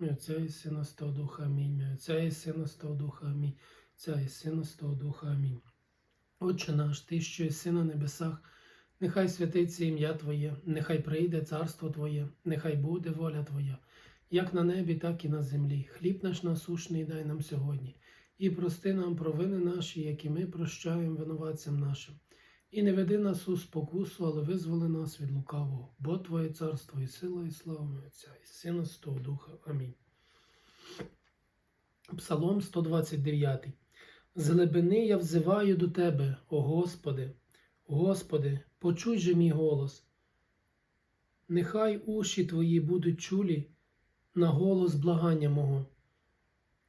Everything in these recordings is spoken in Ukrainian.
Отця і Сина Святого Духа, амінь. Отця і Сина Святого Духа, амінь. Отця і Сина Святого Духа, амінь. Отче наш, Ти, що єси на небесах, нехай святиться ім'я Твоє, нехай прийде царство Твоє, нехай буде воля Твоя, як на небі, так і на землі. Хліб наш насушний дай нам сьогодні, і прости нам провини наші, які ми прощаємо винуватцям нашим. І не веди нас у спокусу, але визволи нас від лукавого, бо Твоє царство і сила, і слава Отця, і Сина Святого Духа. Амінь. Псалом 129. З глибини я взиваю до Тебе, о Господи, Господи, почуй же мій голос. Нехай уші Твої будуть чулі на голос благання мого.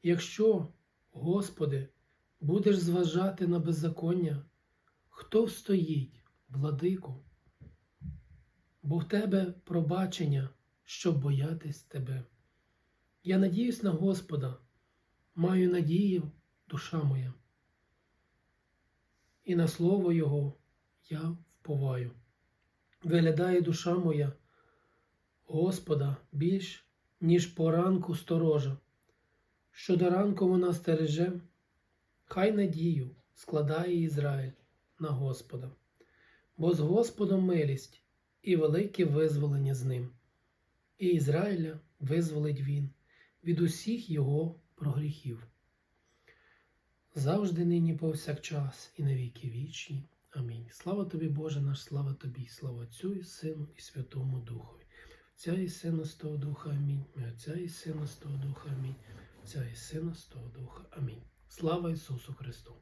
Якщо, Господи, будеш зважати на беззаконня, хто встоїть, владику? Бо в Тебе пробачення, щоб боятись Тебе. Я надіюсь на Господа, маю надію, душа моя. І на слово Його я вповаю. Виглядає душа моя, Господа більш, ніж поранку сторожа. Що до ранку вона стереже, хай надію складає Ізраїль на Господа, бо з Господом милість і велике визволення з ним. І Ізраїля визволить він від усіх його прогріхів. Завжди нині повсякчас і навіки вічні. Амінь. Слава тобі, Боже наш, слава тобі, слава Отцю і Сину і Святому Духові. Отця і Сина з того Духа, Амінь. Отця і Сина з того Духа, Амінь. Отця і Сина з того Духа. Амінь. Слава Ісусу Христу!